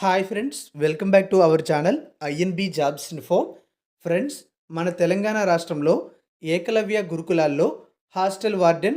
Hi friends welcome back to our channel INB jobs info friends మన తెలంగాణ రాష్ట్రంలో ఏకలవ్య గురుకులాల్లో hostel warden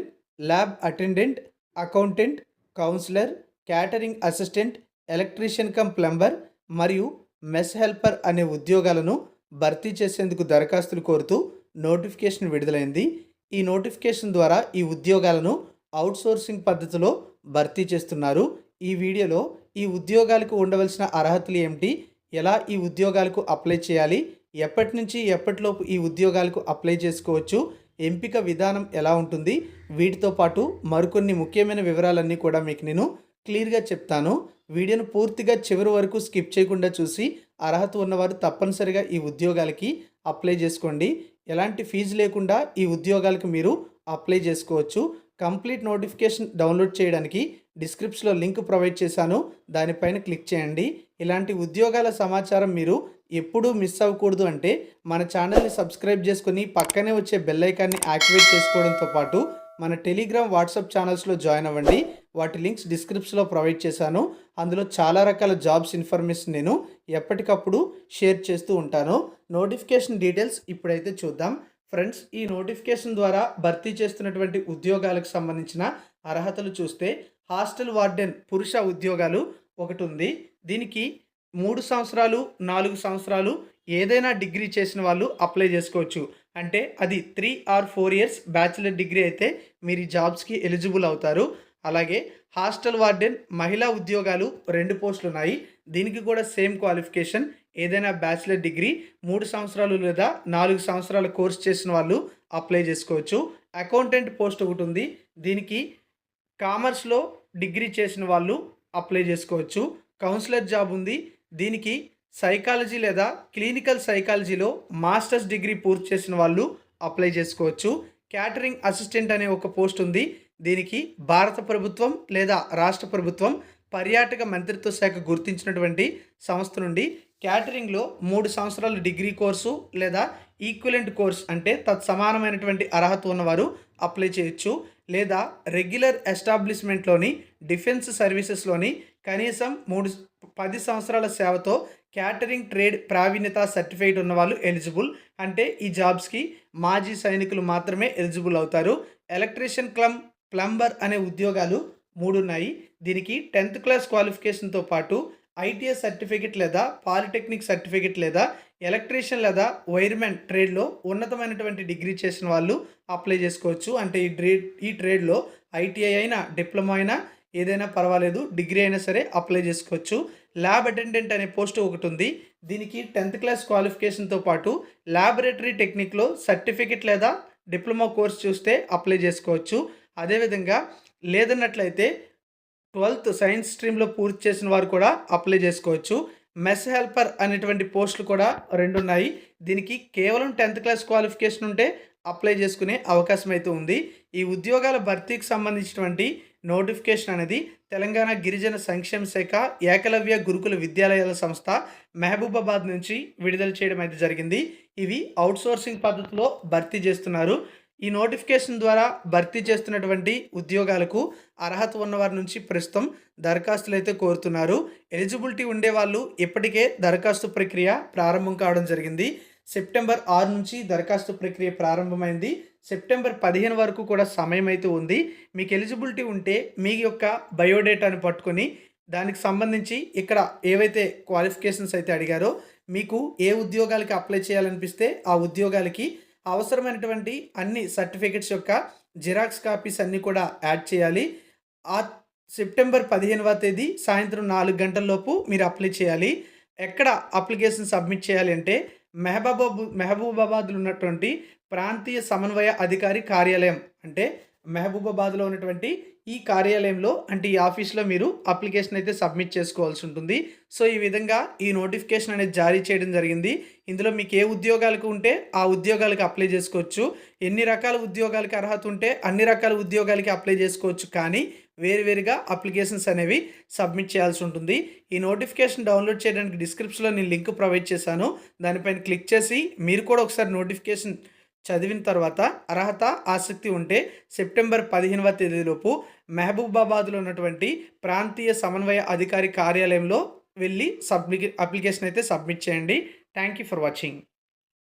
lab attendant accountant counsellor catering assistant electrician cum plumber మరియు mess helper అనే ఉద్యోగాలను భర్తీ చేసేందుకు దరఖాస్తులు కోరుతూ నోటిఫికేషన్ విడుదలైంది. ఈ నోటిఫికేషన్ ద్వారా ఈ ఉద్యోగాలను అవుట్సోర్సింగ్ పద్ధతిలో భర్తీ చేస్తున్నారు. ఈ వీడియోలో ఈ ఉద్యోగాలకు ఉండవలసిన అర్హతలు ఏమిటి? ఎలా ఈ ఉద్యోగాలకు అప్లై చేయాలి? ఎప్పటి నుంచి ఎప్పటిలోపు ఈ ఉద్యోగాలకు అప్లై చేసుకోవచ్చు? ఎంపిక విధానం ఎలా ఉంటుంది? వీటితో పాటు మరికొన్ని ముఖ్యమైన వివరాలన్నీ కూడా మీకు నేను క్లియర్గా చెప్తాను. వీడియోను పూర్తిగా చివరి వరకు స్కిప్ చేయకుండా చూసి అర్హత ఉన్నవారు తప్పనిసరిగా ఈ ఉద్యోగాలకి అప్లై చేసుకోండి. ఎలాంటి ఫీజు లేకుండా ఈ ఉద్యోగాలకు మీరు అప్లై చేసుకోవచ్చు. కంప్లీట్ నోటిఫికేషన్ డౌన్లోడ్ చేయడానికి డిస్క్రిప్షన్లో లింక్ ప్రొవైడ్ చేశాను. దానిపైన క్లిక్ చేయండి. ఇలాంటి ఉద్యోగాల సమాచారం మీరు ఎప్పుడూ మిస్ అవ్వకూడదు అంటే మన ఛానల్ని సబ్స్క్రైబ్ చేసుకుని పక్కనే వచ్చే బెల్ ఐకాన్ని యాక్టివేట్ చేసుకోవడంతో పాటు మన టెలిగ్రామ్ వాట్సాప్ ఛానల్స్లో జాయిన్ అవ్వండి. వాటి లింక్స్ డిస్క్రిప్షన్లో ప్రొవైడ్ చేశాను. అందులో చాలా రకాల జాబ్స్ ఇన్ఫర్మేషన్ నేను ఎప్పటికప్పుడు షేర్ చేస్తూ ఉంటాను. నోటిఫికేషన్ డీటెయిల్స్ ఇప్పుడైతే చూద్దాం. ఫ్రెండ్స్ ఈ నోటిఫికేషన్ ద్వారా భర్తీ చేస్తున్నటువంటి ఉద్యోగాలకు సంబంధించిన అర్హతలు చూస్తే హాస్టల్ వార్డెన్ పురుష ఉద్యోగాలు ఒకటి ఉంది దీనికి మూడు సంవత్సరాలు నాలుగు సంవత్సరాలు ఏదైనా డిగ్రీ చేసిన వాళ్ళు అప్లై చేసుకోవచ్చు. అంటే అది three or four years bachelor degree అయితే మీరు జాబ్స్కి ఎలిజిబుల్ అవుతారు. అలాగే హాస్టల్ వార్డెన్ మహిళా ఉద్యోగాలు రెండు పోస్టులు ఉన్నాయి. దీనికి కూడా సేమ్ క్వాలిఫికేషన్ ఏదైనా బ్యాచిలర్ డిగ్రీ మూడు సంవత్సరాలు లేదా నాలుగు సంవత్సరాల కోర్స్ చేసిన వాళ్ళు అప్లై చేసుకోవచ్చు. అకౌంటెంట్ పోస్ట్ ఒకటి ఉంది దీనికి కామర్స్లో డిగ్రీ చేసిన వాళ్ళు అప్లై చేసుకోవచ్చు. కౌన్సిలర్ జాబ్ ఉంది. దీనికి సైకాలజీ లేదా క్లినికల్ సైకాలజీలో మాస్టర్స్ డిగ్రీ పూర్తి చేసిన వాళ్ళు అప్లై చేసుకోవచ్చు. క్యాటరింగ్ అసిస్టెంట్ అనే ఒక పోస్ట్ ఉంది. దీనికి భారత ప్రభుత్వం లేదా రాష్ట్ర ప్రభుత్వం పర్యాటక మంత్రిత్వ శాఖ గుర్తించినటువంటి సంస్థ నుండి క్యాటరింగ్లో మూడు సంవత్సరాల డిగ్రీ కోర్సు లేదా ఈక్వలెంట్ కోర్స్ అంటే తత్సమానమైనటువంటి అర్హత ఉన్నవారు అప్లై చేయొచ్చు. లేదా రెగ్యులర్ ఎస్టాబ్లిష్మెంట్లోని డిఫెన్స్ సర్వీసెస్లోని కనీసం మూడు పది సంవత్సరాల సేవతో క్యాటరింగ్ ట్రేడ్ ప్రావీణ్యత సర్టిఫికేట్ ఉన్నవాళ్ళు ఎలిజిబుల్. అంటే ఈ జాబ్స్కి మాజీ సైనికులు మాత్రమే ఎలిజిబుల్ అవుతారు. ఎలక్ట్రీషియన్ క్లమ్ ప్లంబర్ అనే ఉద్యోగాలు మూడు ఉన్నాయి దీనికి టెన్త్ క్లాస్ క్వాలిఫికేషన్తో పాటు ఐటీఎస్ సర్టిఫికెట్ లేదా పాలిటెక్నిక్ సర్టిఫికెట్ లేదా ఎలక్ట్రీషియన్ లేదా వైర్మెన్ ట్రేడ్లో ఉన్నతమైనటువంటి డిగ్రీ చేసిన వాళ్ళు అప్లై చేసుకోవచ్చు. అంటే ఈ ట్రేడ్ ఈ ట్రేడ్లో ఐటీఐ అయినా డిప్లొమా అయినా ఏదైనా పర్వాలేదు డిగ్రీ అయినా సరే అప్లై చేసుకోవచ్చు. ల్యాబ్ అటెండెంట్ అనే పోస్ట్ ఒకటి ఉంది. దీనికి టెన్త్ క్లాస్ క్వాలిఫికేషన్తో పాటు ల్యాబొరేటరీ టెక్నిక్లో సర్టిఫికెట్ లేదా డిప్లొమా కోర్స్ చూస్తే అప్లై చేసుకోవచ్చు. అదేవిధంగా లేదన్నట్లయితే ట్వెల్త్ సైన్స్ స్ట్రీమ్లో పూర్తి చేసిన వారు కూడా అప్లై చేసుకోవచ్చు. మెస్ హెల్పర్ అనేటువంటి పోస్టులు కూడా రెండు ఉన్నాయి దీనికి కేవలం టెన్త్ క్లాస్ క్వాలిఫికేషన్ ఉంటే అప్లై చేసుకునే అవకాశం అయితే ఉంది. ఈ ఉద్యోగాల భర్తీకి సంబంధించినటువంటి నోటిఫికేషన్ అనేది తెలంగాణ గిరిజన సంక్షేమ శాఖ ఏకలవ్య గురుకుల విద్యాలయాల సంస్థ మహబూబాబాద్ నుంచి విడుదల చేయడం అయితే జరిగింది. ఇవి అవుట్సోర్సింగ్ పద్ధతిలో భర్తీ చేస్తున్నారు. ఈ నోటిఫికేషన్ ద్వారా భర్తీ చేస్తున్నటువంటి ఉద్యోగాలకు అర్హత ఉన్నవారి నుంచి ప్రస్తుతం దరఖాస్తులు అయితే కోరుతున్నారు. ఎలిజిబిలిటీ ఉండేవాళ్ళు ఇప్పటికే దరఖాస్తు ప్రక్రియ ప్రారంభం కావడం జరిగింది. సెప్టెంబర్ ఆరు నుంచి దరఖాస్తు ప్రక్రియ ప్రారంభమైంది. సెప్టెంబర్ పదిహేను వరకు కూడా సమయం అయితే ఉంది. మీకు ఎలిజిబిలిటీ ఉంటే మీ యొక్క బయోడేటాను పట్టుకొని దానికి సంబంధించి ఇక్కడ ఏవైతే క్వాలిఫికేషన్స్ అయితే అడిగారో మీకు ఏ ఉద్యోగాలకి అప్లై చేయాలనిపిస్తే ఆ ఉద్యోగాలకి అవసరమైనటువంటి అన్ని సర్టిఫికెట్స్ యొక్క జిరాక్స్ కాపీస్ అన్నీ కూడా యాడ్ చేయాలి. ఆ సెప్టెంబర్ పదిహేనవ తేదీ సాయంత్రం నాలుగు గంటలలోపు మీరు అప్లై చేయాలి. ఎక్కడ అప్లికేషన్ సబ్మిట్ చేయాలి అంటే మెహబూబాబు మెహబూబాబాద్లో ఉన్నటువంటి ప్రాంతీయ సమన్వయ అధికారి కార్యాలయం అంటే మెహబూబాబాద్లో ఉన్నటువంటి ఈ కార్యాలయంలో అంటే ఈ ఆఫీస్లో మీరు అప్లికేషన్ అయితే సబ్మిట్ చేసుకోవాల్సి ఉంటుంది. సో ఈ విధంగా ఈ నోటిఫికేషన్ అనేది జారీ చేయడం జరిగింది. ఇందులో మీకు ఏ ఉద్యోగాలకు ఉంటే ఆ ఉద్యోగాలకు అప్లై చేసుకోవచ్చు. ఎన్ని రకాల ఉద్యోగాలకి అర్హత ఉంటే అన్ని రకాల ఉద్యోగాలకి అప్లై చేసుకోవచ్చు. కానీ వేరువేరుగా అప్లికేషన్స్ అనేవి సబ్మిట్ చేయాల్సి ఉంటుంది. ఈ నోటిఫికేషన్ డౌన్లోడ్ చేయడానికి డిస్క్రిప్షన్లో నేను లింక్ ప్రొవైడ్ చేశాను. దానిపైన క్లిక్ చేసి మీరు కూడా ఒకసారి నోటిఫికేషన్ చదివిన తర్వాత అర్హత ఆసక్తి ఉంటే సెప్టెంబర్ పదిహేనవ తేదీలోపు మహబూబాబాద్లో ఉన్నటువంటి ప్రాంతీయ సమన్వయ అధికారి కార్యాలయంలో వెళ్ళి సబ్మి అప్లికేషన్ అయితే సబ్మిట్ చేయండి. Thank you for watching.